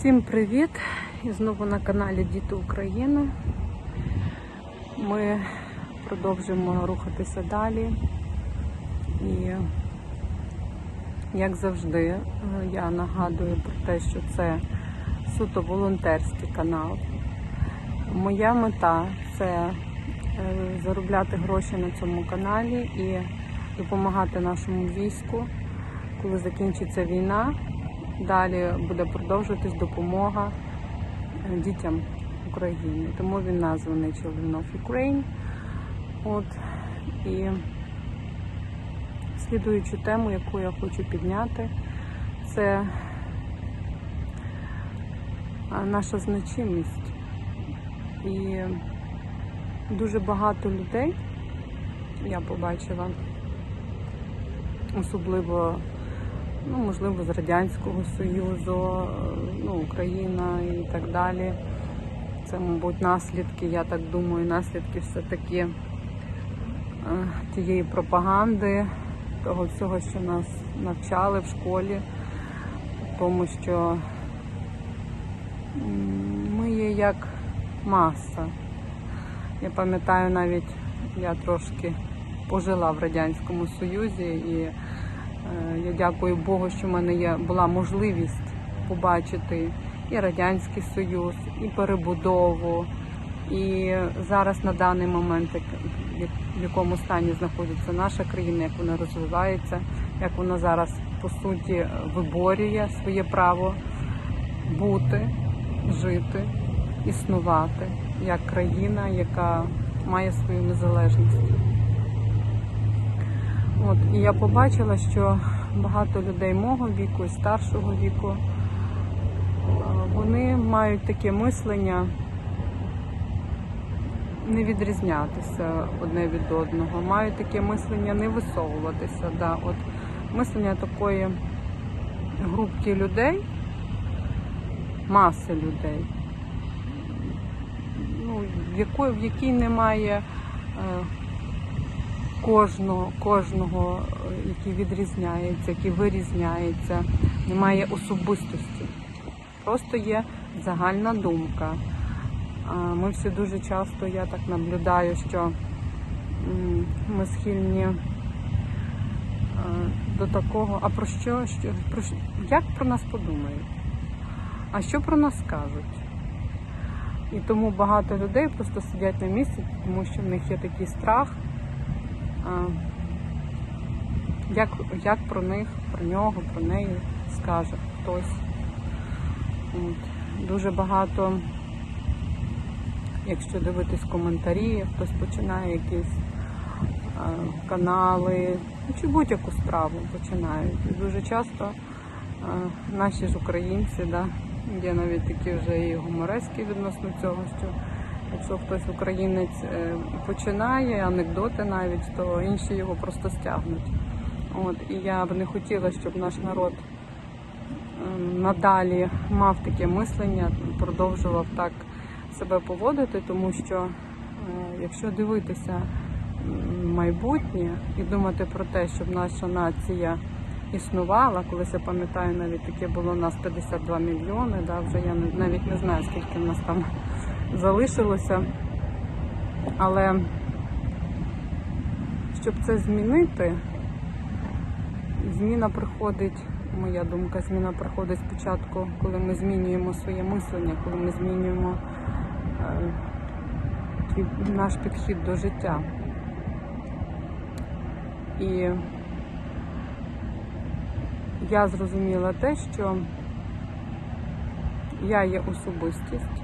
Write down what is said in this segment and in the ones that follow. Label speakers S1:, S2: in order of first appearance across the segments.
S1: Всім привіт! І знову на каналі Діти України. Ми продовжуємо рухатися далі. І, як завжди, е, я нагадую про те, що це суто волонтерський канал. Моя мета це е, заробляти гроші на цьому каналі і допомагати нашому війську, коли закінчиться війна. Далі буде продовжуватись допомога е, дітям України. Тому він названий Children of Ukraine. От і слідуючу тему, яку я хочу підняти, це наша значимість. І дуже багато людей я побачила, особливо ну, можливо, з Радянського Союзу, ну, Україна і так далі. Це, мабуть, наслідки, я так думаю, наслідки все-таки е, тієї пропаганди, того всього, що нас навчали в школі, тому що ми є як маса. Я пам'ятаю навіть, я трошки пожила в Радянському Союзі і Я дякую Богу, що в мене є була можливість побачити і Радянський Союз, і перебудову. І зараз на даний момент, в якому стані знаходиться наша країна, як вона розвивається, як вона зараз по суті виборює своє право бути, жити, існувати як країна, яка має свою незалежність. От, і я побачила, що багато людей мого віку і старшого віку, е, вони мають таке мислення не відрізнятися одне від одного, мають таке мислення не висовуватися. Да. От, мислення такої групки людей, маси людей, ну, в, якій немає. Кожного, кожного, е, який відрізняється, який вирізняється, немає особистості. Просто є загальна думка. Ми всі дуже часто, я так наблюдаю, що ми схильні е, до такого, а про що, що про, як про нас подумають? А що про нас скажуть? І тому багато людей просто сидять на місці, тому що в них є такий страх. Як, як про них, про нього, про неї скаже хтось. От. Дуже багато, якщо дивитись коментарі, хтось починає якісь а, канали, ну, чи будь-яку справу починають. І дуже часто а, наші ж українці, да, є навіть такі вже і гуморески відносно цього, що Якщо хтось українець е, починає анекдоти навіть, то інші його просто стягнуть. От і я б не хотіла, щоб наш народ е, надалі мав таке мислення, продовжував так себе поводити, тому що е, якщо дивитися майбутнє і думати про те, щоб наша нація існувала, колись я пам'ятаю, навіть таке було у нас 52 мільйони, да, вже я навіть не знаю, скільки в нас там залишилося. Але щоб це змінити, зміна приходить, моя думка, зміна приходить спочатку, коли ми змінюємо своє мислення, коли ми змінюємо е, наш підхід до життя. І я зрозуміла те, що я є особистість,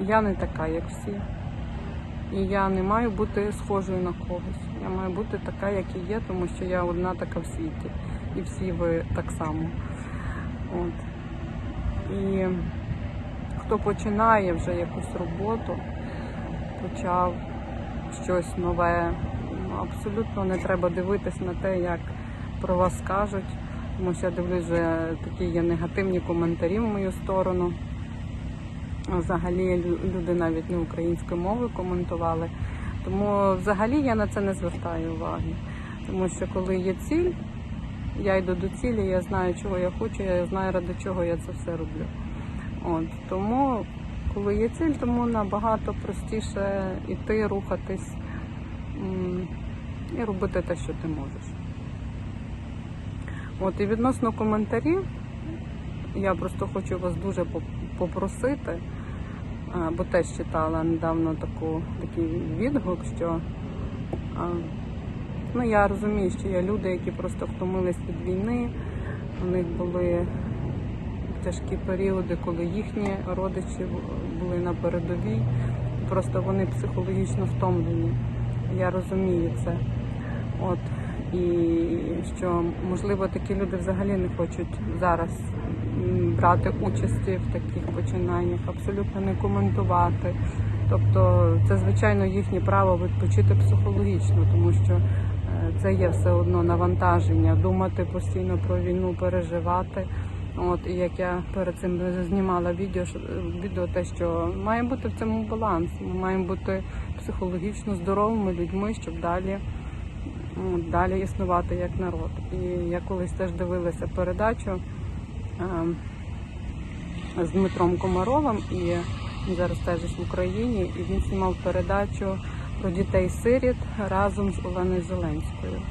S1: я не така, як всі. І я не маю бути схожою на когось. Я маю бути така, як і є, тому що я одна така в світі. І всі ви так само. От. І хто починає вже якусь роботу, почав щось нове, абсолютно не треба дивитись на те, як про вас скажуть. Тому що я дивлюсь, такі є негативні коментарі в мою сторону. Взагалі люди навіть не українською мовою коментували. Тому взагалі я на це не звертаю уваги. Тому що коли є ціль, я йду до цілі, я знаю, чого я хочу, я знаю, ради чого я це все роблю. От, тому, коли є ціль, тому набагато простіше йти, рухатись і робити те, що ти можеш. От, і відносно коментарів, я просто хочу вас дуже попросити, бо теж читала недавно таку, такий відгук, що ну, я розумію, що є люди, які просто втомились від війни, у них були тяжкі періоди, коли їхні родичі були на передовій, просто вони психологічно втомлені. Я розумію це. От. І що, можливо, такі люди взагалі не хочуть зараз брати участі в таких починаннях, абсолютно не коментувати. Тобто це, звичайно, їхнє право відпочити психологічно, тому що е, це є все одно навантаження, думати постійно про війну, переживати. От і як я перед цим знімала відео, що- відео те, що має бути в цьому баланс. Ми маємо бути психологічно здоровими людьми, щоб далі, далі існувати як народ. І я колись теж дивилася передачу е, з Дмитром Комаровим, і він зараз теж в Україні, і він знімав передачу про дітей-сиріт разом з Оленою Зеленською.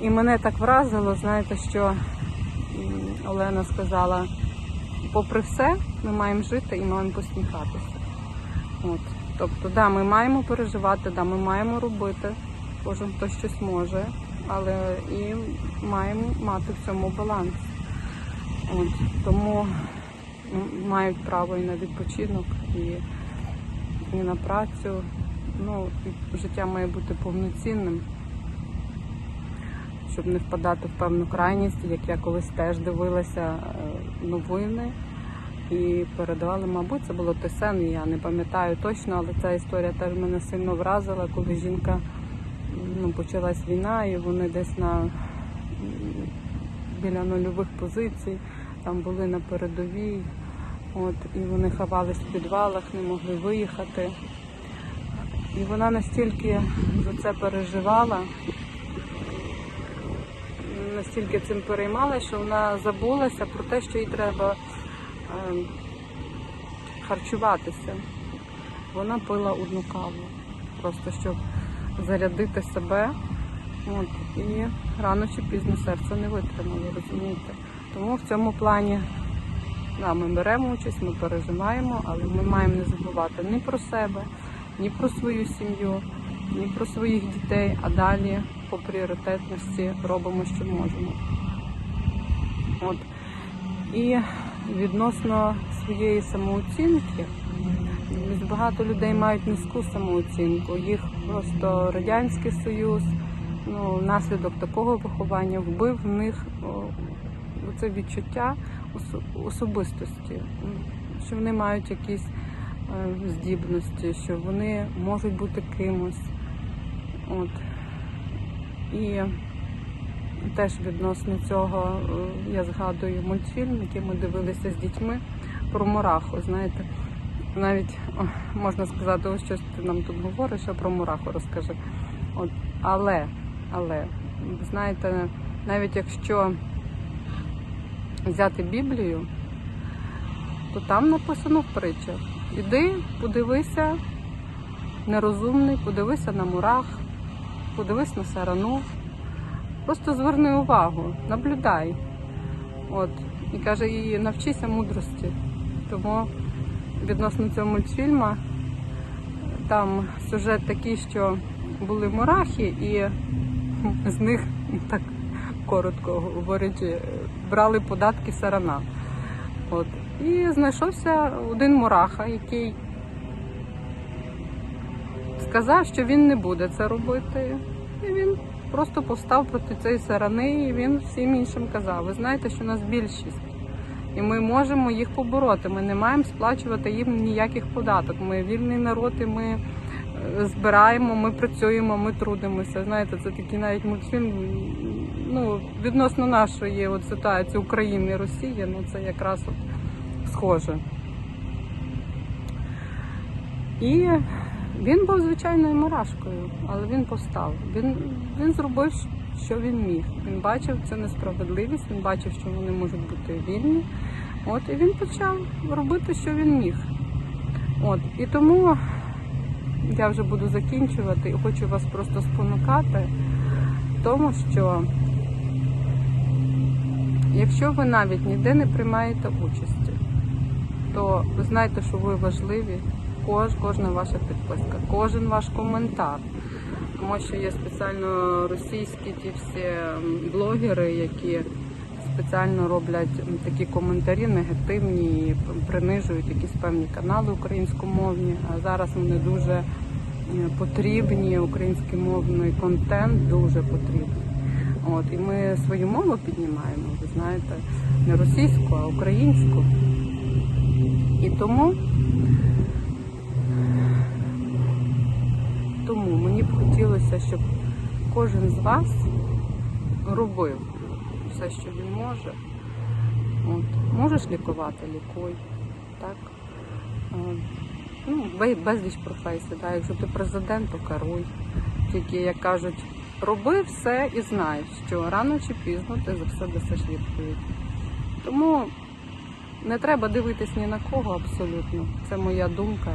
S1: І мене так вразило, знаєте, що Олена сказала, попри все, ми маємо жити і маємо посміхатися. От. Тобто, да, ми маємо переживати, да, ми маємо робити, кожен хто щось може, але і маємо мати в цьому баланс. От. Тому мають право і на відпочинок, і, і на працю. Ну, життя має бути повноцінним щоб не впадати в певну крайність, як я колись теж дивилася е, новини і передавали, мабуть, це було ТСН, я не пам'ятаю точно, але ця історія теж мене сильно вразила, коли жінка ну, почалась війна, і вони десь на біля нульових позицій, там були на передовій, от, і вони ховались в підвалах, не могли виїхати. І вона настільки за це переживала, настільки цим переймалася, що вона забулася про те, що їй треба е, харчуватися. Вона пила одну каву, просто щоб зарядити себе. От, і рано чи пізно серце не витримало, розумієте? Тому в цьому плані да, ми беремо участь, ми переживаємо, але ми маємо не забувати ні про себе, ні про свою сім'ю, ні про своїх дітей, а далі по пріоритетності робимо, що можемо. От. І відносно своєї самооцінки, багато людей мають низьку самооцінку. Їх просто Радянський Союз, ну, внаслідок такого виховання вбив в них це відчуття особистості, що вони мають якісь е, здібності, що вони можуть бути кимось. От. І теж відносно цього е, я згадую мультфільм, який ми дивилися з дітьми про мураху. Знаєте, навіть можна сказати, ось щось ти нам тут говориш, а про мураху розкажи. От, але, але, знаєте, навіть якщо взяти Біблію, то там написано в притчах. Іди, подивися, нерозумний, подивися на мурах, подивись на сарану. Просто зверни увагу, наблюдай. От. І каже, і навчися мудрості. Тому відносно цього мультфільму там сюжет такий, що були мурахи, і з них так коротко говорячи, брали податки сарана. От. І знайшовся один мураха, який сказав, що він не буде це робити. І він просто повстав проти цієї сарани, і він всім іншим казав: ви знаєте, що нас більшість. І ми можемо їх побороти. Ми не маємо сплачувати їм ніяких податок. Ми вільний народ, і ми е, збираємо, ми працюємо, ми трудимося. Знаєте, це такий навіть мультфільм. Ну, відносно нашої от ситуації України і Росії, ну це якраз от схоже. І він був звичайною мурашкою, але він повстав. Він, він зробив що він міг. Він бачив цю несправедливість, він бачив, що вони можуть бути вільні. От, і він почав робити, що він міг. От, і тому я вже буду закінчувати і хочу вас просто спонукати, тому що якщо ви навіть ніде не приймаєте участі, то ви знаєте, що ви важливі. Кож, кожна ваша підписка, кожен ваш коментар. Тому що є спеціально російські ті всі блогери, які спеціально роблять такі коментарі негативні і принижують якісь певні канали українськомовні. А зараз вони дуже е, потрібні, українськомовний контент дуже потрібний. От, і ми свою мову піднімаємо, ви знаєте, не російську, а українську. І тому, тому мені б хотілося, щоб кожен з вас робив все, що він може. От. Можеш лікувати, лікуй. Так? Ну, безліч професій. Так? Якщо ти президент, то керуй. Тільки, як кажуть, роби все і знай, що рано чи пізно ти за все дасиш відповідь. Тому не треба дивитись ні на кого абсолютно. Це моя думка.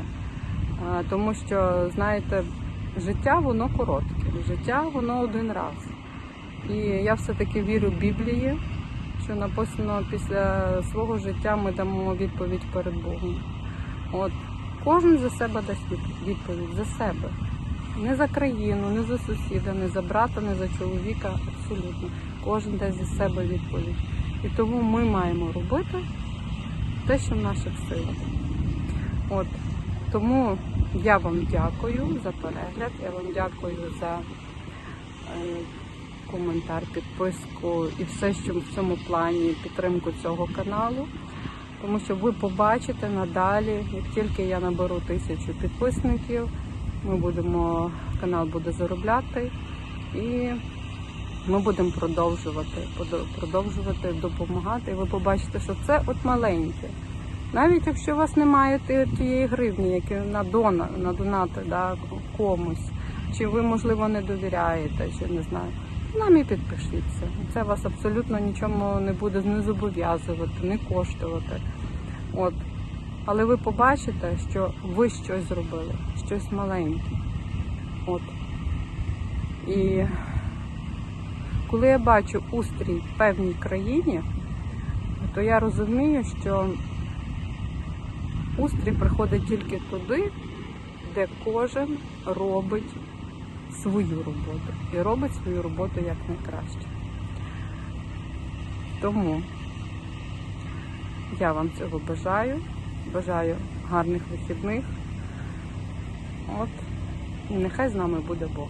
S1: Тому що, знаєте, життя воно коротке, життя воно один раз. І я все-таки вірю в Біблії, що написано після свого життя ми дамо відповідь перед Богом. От кожен за себе дасть відповідь за себе. Не за країну, не за сусіда, не за брата, не за чоловіка. Абсолютно. Кожен дасть за себе відповідь. І тому ми маємо робити те, що в наших силах. От тому я вам дякую за перегляд, я вам дякую за е, коментар, підписку і все, що в цьому плані підтримку цього каналу. Тому що ви побачите надалі, як тільки я наберу тисячу підписників, ми будемо, канал буде заробляти і ми будемо продовжувати, продовжувати допомагати. І ви побачите, що це от маленьке. Навіть якщо у вас немає тієї гривні, які на дона, на донати да, комусь, чи ви, можливо, не довіряєте, чи не знаю, нам і підпишіться. Це вас абсолютно нічому не буде не зобов'язувати, не коштувати. От. Але ви побачите, що ви щось зробили, щось маленьке. От. І коли я бачу устрій в певній країні, то я розумію, що устрій приходить тільки туди, де кожен робить свою роботу і робить свою роботу як найкраще. Тому я вам цього бажаю. Бажаю гарних вихідних. От, нехай з нами буде Бог.